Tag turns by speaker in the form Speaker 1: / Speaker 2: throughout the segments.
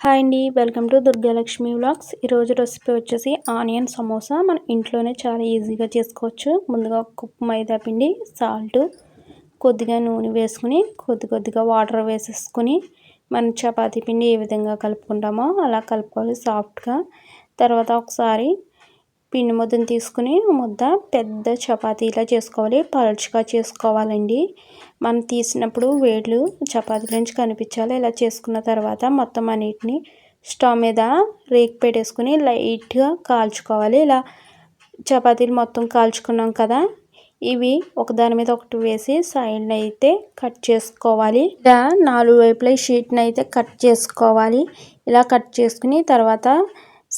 Speaker 1: Hi అండి welcome to Durgalakshmi vlogs. ఈరోజు recipe వచ్చేసి ఆనియన్ సమోసా. మన ఇంట్లోనే చాలా ఈజీగా చేసుకోవచ్చు. ముందుగా కుప్పు మైదా పిండి సాల్ట్ కొద్దిగా నూనె వేసుకుని కొద్ది కొద్దిగా వాటర్ వేసేసుకుని మనం చపాతీ పిండి ఏ విధంగా కలుపుకుంటామో అలా కలుపుకోవాలి సాఫ్ట్గా. తర్వాత ఒకసారి పిండి ముద్దను తీసుకుని ముద్ద పెద్ద చపాతీలా చేసుకోవాలి పలుచగా చేసుకోవాలండి. మనం తీసినప్పుడు వేళ్ళు చపాతీ నుంచి కనిపించాలి. ఇలా చేసుకున్న తర్వాత మొత్తం అన్నిటిని స్టవ్ మీద రేక్ పెట్టేసుకుని లైట్గా కాల్చుకోవాలి. ఇలా చపాతీలు మొత్తం కాల్చుకున్నాం కదా ఇవి ఒకదాని మీద ఒకటి వేసి సైడ్ అయితే కట్ చేసుకోవాలి. ఇలా నాలుగు వైపుల షీట్ని అయితే కట్ చేసుకోవాలి. ఇలా కట్ చేసుకుని తర్వాత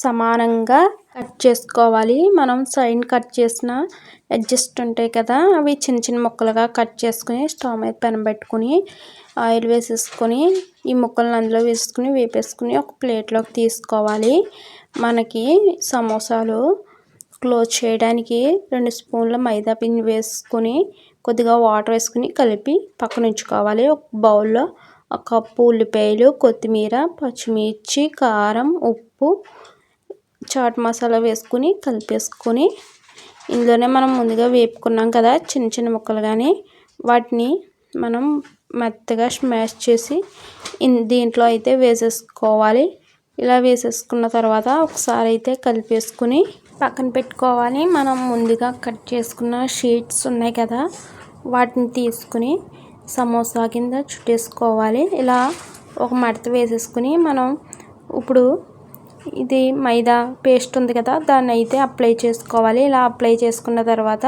Speaker 1: సమానంగా కట్ చేసుకోవాలి. మనం సైడ్ కట్ చేసిన అడ్జస్ట్ ఉంటాయి కదా అవి చిన్న చిన్న ముక్కలుగా కట్ చేసుకుని స్టవ్ మీద పెనబెట్టుకుని ఆయిల్ వేసేసుకొని ఈ ముక్కలను అందులో వేసుకుని వేపేసుకుని ఒక ప్లేట్లోకి తీసుకోవాలి. మనకి సమోసాలు క్లోజ్ చేయడానికి రెండు స్పూన్ల మైదా పిండి వేసుకొని కొద్దిగా వాటర్ వేసుకుని కలిపి పక్కన ఉంచుకోవాలి. ఒక బౌల్లో ఒక కప్పు ఉల్లిపాయలు కొత్తిమీర పచ్చిమిర్చి కారం ఉప్పు చాట్ మసాలా వేసుకుని కలిపేసుకొని ఇందులోనే మనం ముందుగా వేపుకున్నాం కదా చిన్న చిన్న ముక్కలు కానీ వాటిని మనం మెత్తగా స్మాష్ చేసి దీంట్లో అయితే వేసేసుకోవాలి. ఇలా వేసేసుకున్న తర్వాత ఒకసారి అయితే కలిపేసుకుని పక్కన పెట్టుకోవాలి. మనం ముందుగా కట్ చేసుకున్న షీట్స్ ఉన్నాయి కదా వాటిని తీసుకుని సమోసా కింద చుట్టేసుకోవాలి. ఇలా ఒక మడత వేసేసుకుని మనం ఇప్పుడు ఇది మైదా పేస్ట్ ఉంది కదా దాన్ని అయితే అప్లై చేసుకోవాలి. ఇలా అప్లై చేసుకున్న తర్వాత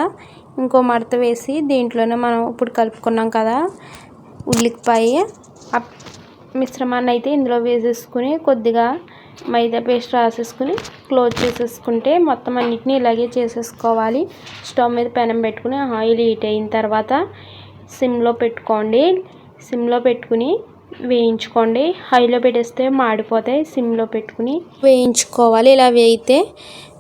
Speaker 1: ఇంకో మడత వేసి దీంట్లోనే మనం ఇప్పుడు కలుపుకున్నాం కదా ఉల్లిపాయ మిశ్రమాన్ని అయితే ఇందులో వేసేసుకుని కొద్దిగా మైదా పేస్ట్ రాసేసుకుని క్లోజ్ చేసేసుకుంటే మొత్తం అన్నిటిని ఇలాగే చేసేసుకోవాలి. స్టవ్ మీద పెనం పెట్టుకుని ఆయిల్ హీట్ అయిన తర్వాత సిమ్లో పెట్టుకోండి. సిమ్లో పెట్టుకుని వేయించుకోండి. హైలో పెట్టేస్తే మాడిపోతాయి. సిమ్లో పెట్టుకుని వేయించుకోవాలి. ఇలా వేయితే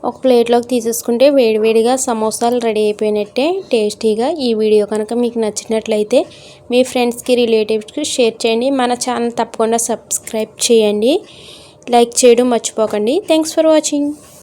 Speaker 1: ఒక ప్లేట్లోకి తీసేసుకుంటే వేడివేడిగా సమోసాలు రెడీ అయిపోయినట్టే టేస్టీగా. ఈ వీడియో కనుక మీకు నచ్చినట్లయితే మీ ఫ్రెండ్స్కి రిలేటివ్స్కి షేర్ చేయండి. మన ఛానల్ తప్పకుండా సబ్స్క్రైబ్ చేయండి. లైక్ చేయడం మర్చిపోకండి. Thanks for watching.